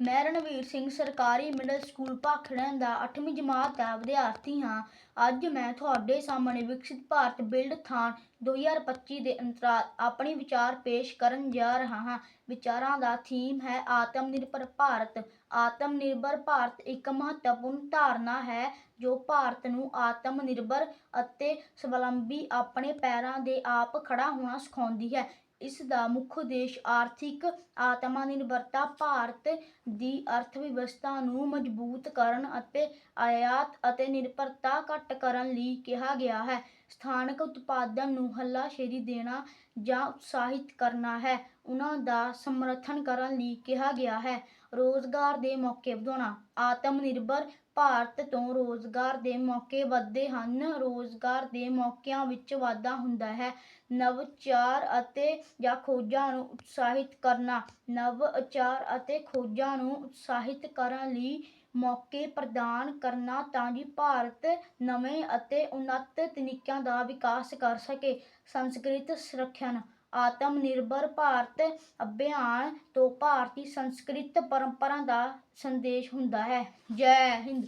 ਮੈਂ ਰਣਵੀਰ ਸਿੰਘ ਸਰਕਾਰੀ middle school ਭਾਖੜਿਆਂ ਦਾ 8ਵੀਂ ਜਮਾਤ ਦਾ ਵਿਦਿਆਰਥੀ ਹਾਂ। ਅੱਜ ਮੈਂ ਤੁਹਾਡੇ ਸਾਹਮਣੇ ਵਿਕਸਿਤ ਭਾਰਤ ਬਿਲਡ ਬਿਲਡਥਾਨ 2025 ਦੇ ਅੰਤਰਾਲ ਆਪਣੀ ਵਿਚਾਰ ਪੇਸ਼ ਕਰਨ ਜਾ ਰਿਹਾ ਹਾਂ। ਵਿਚਾਰਾਂ ਦਾ ਥੀਮ ਹੈ ਆਤਮ ਨਿਰਭਰ ਭਾਰਤ। ਆਤਮ ਨਿਰਭਰ ਭਾਰਤ ਇੱਕ ਮਹੱਤਵਪੂਰਨ ਧਾਰਨਾ ਹੈ ਜੋ ਭਾਰਤ ਨੂੰ ਆਤਮ ਨਿਰਭਰ ਅਤੇ ਸਵਲੰਬੀ ਆਪਣੇ ਪੈਰਾਂ ਦੇ ਆਪ ਖੜਾ ਹੋਣਾ ਸਿਖਾਉਂਦੀ ਹੈ। ਇਸ ਦਾ ਮੁੱਖ ਉਦੇਸ਼ ਆਰਥਿਕ ਆਤਮ ਨਿਰਭਰਤਾ ਭਾਰਤ ਦੀ ਅਰਥ ਵਿਵਸਥਾ ਨੂੰ ਮਜ਼ਬੂਤ ਕਰਨ ਅਤੇ ਆਯਾਤ ਅਤੇ ਨਿਰਭਰਤਾ ਘੱਟ ਕਰਨ ਲਈ ਕਿਹਾ ਗਿਆ ਹੈ। ਸਥਾਨਕ ਉਤਪਾਦਨ ਨੂੰ ਹੱਲਾਸ਼ੇਰੀ ਦੇਣਾ ਜਾਂ ਉਤਸ਼ਾਹਿਤ ਕਰਨਾ ਹੈ। ਉਹਨਾਂ ਦਾ ਸਮਰਥਨ ਕਰਨ ਲਈ ਕਿਹਾ ਗਿਆ ਹੈ, ਰੋਜ਼ਗਾਰ ਦੇ ਮੌਕੇ ਵਧਾਉਣਾ। ਆਤਮ ਨਿਰਭਰ ਭਾਰਤ ਤੋਂ ਰੋਜ਼ਗਾਰ ਦੇ ਮੌਕੇ ਵੱਧਦੇ ਹਨ। ਰੋਜ਼ਗਾਰ ਦੇ ਮੌਕਿਆਂ ਵਿੱਚ ਵਾਧਾ ਹੁੰਦਾ ਹੈ। ਨਵਚਾਰ ਅਤੇ ਜਾਂ ਖੋਜਾਂ ਨੂੰ ਉਤਸ਼ਾਹਿਤ ਕਰਨਾ। ਨਵਚਾਰ ਅਤੇ ਖੋਜਾਂ ਨੂੰ ਉਤਸ਼ਾਹਿਤ ਕਰਨ ਲਈ ਮੌਕੇ ਪ੍ਰਦਾਨ ਕਰਨਾ ਤਾਂ ਜੋ ਭਾਰਤ ਨਵੇਂ ਅਤੇ ਉન્નਤ ਤਕਨੀਕਾਂ ਦਾ ਵਿਕਾਸ ਕਰ ਸਕੇ। ਸੰਸਕ੍ਰਿਤ ਸੰਰਖਣ ਆਤਮ ਨਿਰਭਰ ਭਾਰਤ ਅਭਿਆਨ ਤੋਂ ਭਾਰਤੀ ਸੰਸਕ੍ਰਿਤ ਪਰੰਪਰਾ ਦਾ ਸੰਦੇਸ਼ ਹੁੰਦਾ ਹੈ। ਜੈ ਹਿੰਦ।